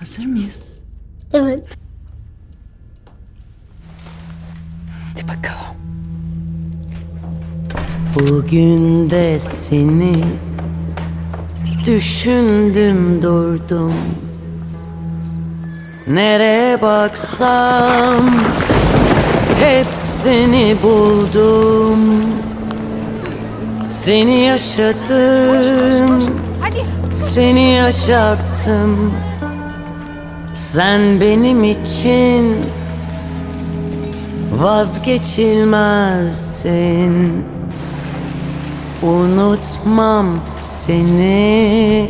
Hazır mıyız? Evet. Hadi bakalım. Bugün de seni düşündüm durdum Nereye baksam hep seni buldum Seni yaşadım Seni yaşattım Sen benim için vazgeçilmezsin Unutmam seni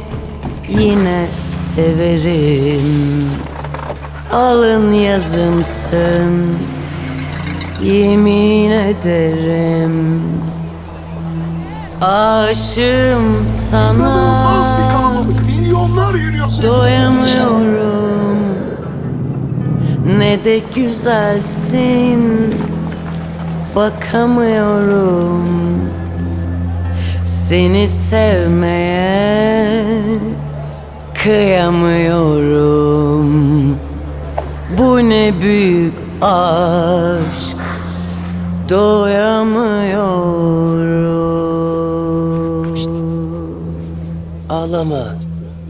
yine severim Alın yazımsın yemin ederim Aşığım sana. Milyonlar yürüyor. Doyamıyorum Ne de güzelsin. Bakamıyorum. Seni sevmeye Kıyamıyorum. Bu ne büyük aşk. Doyamıyorum. Ağlama,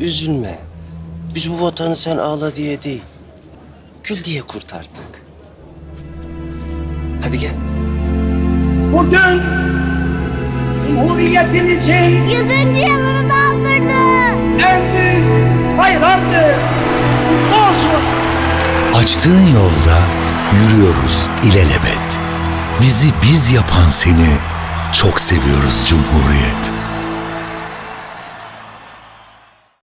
üzülme. Biz bu vatanı sen ağla diye değil, gül diye kurtardık. Hadi gel. Bugün Cumhuriyetimizin Yüzüncü yılını doldurdu. en büyük bayramdır. Kutlu olsun. Açtığın yolda yürüyoruz ilelebet. Bizi biz yapan seni çok seviyoruz Cumhuriyet.